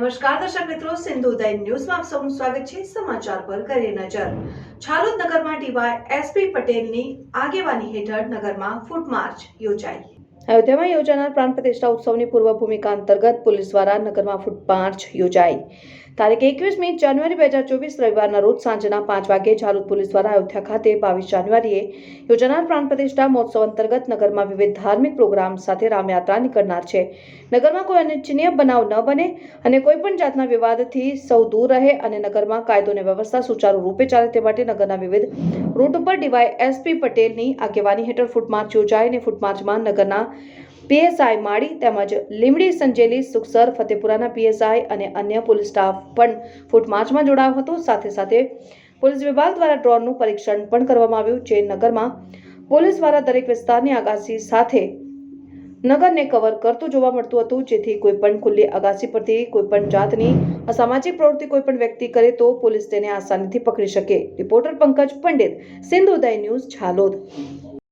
નમસ્કાર, દર્શક મિત્રો. સિંધુ ન્યૂઝમાં આપ સૌનું સ્વાગત છે સમાચાર પર કરીએ નજર. છાલોદ નગરમાં ડીવાય એસપી પટેલની આગેવાની હેઠળ નગરમાં ફૂટ માર્ચ યોજાઈ. અયોધ્યામાં યોજાનાર પ્રાણ પ્રતિષ્ઠા ઉત્સવની પૂર્વ ભૂમિકા અંતર્ગત પોલીસ દ્વારા નગરમાં ફૂટ માર્ચ યોજાઈ. તારીખ એકવીસમી જાન્યુઆરી બે હજાર ચોવીસ રવિવારના રોજ સાંજના પાંચ વાગે ઝાલોદ પોલીસ દ્વારા અયોધ્યા ખાતે બાવીસ જાન્યુઆરીએ યોજાનાર પ્રાણ પ્રતિષ્ઠા મહોત્સવ અંતર્ગત નગરમાં વિવિધ ધાર્મિક પ્રોગ્રામ સાથે રામયાત્રા નીકળનાર છે. નગરમાં કોઈ અનિચ્છનીય બનાવ ન બને અને કોઈપણ જાતના વિવાદથી સૌ દૂર રહે અને નગરમાં કાયદો અને વ્યવસ્થા સુચારુ રૂપે ચાલે તે માટે નગરના વિવિધ રૂટ ઉપર ડીવાય એસપી પટેલની આગેવાની હેઠળ ફૂટમાર્ચ યોજાય અને ફૂટમાર્ચમાં નગરના પીએસઆઈ માળી તેમજ લીમડી સંજેલી, સુખસર, ફતેપુરાના પીએસઆઈ અને અન્ય પોલીસ સ્ટાફ પણ ફૂટમાર્ચમાં જોડાયો હતો. સાથે સાથે પોલીસ વિભાગ દ્વારા ડ્રોનનું પરીક્ષણ પણ કરવામાં આવ્યું. જે નગરમાં પોલીસ દ્વારા દરેક વિસ્તારની આગાસી સાથે નગરને કવર કરતું જોવા મળતું હતું. જેથી કોઈ પણ ખુલ્લી અગાસી પરથી કોઈ પણ જાતની અસામાજિક પ્રવૃત્તિ કોઈ પણ વ્યક્તિ કરે તો પોલીસ તેને આસાનીથી પકડી શકે. Reporter Pankaj Pandit Sindhuday news, Jhalod.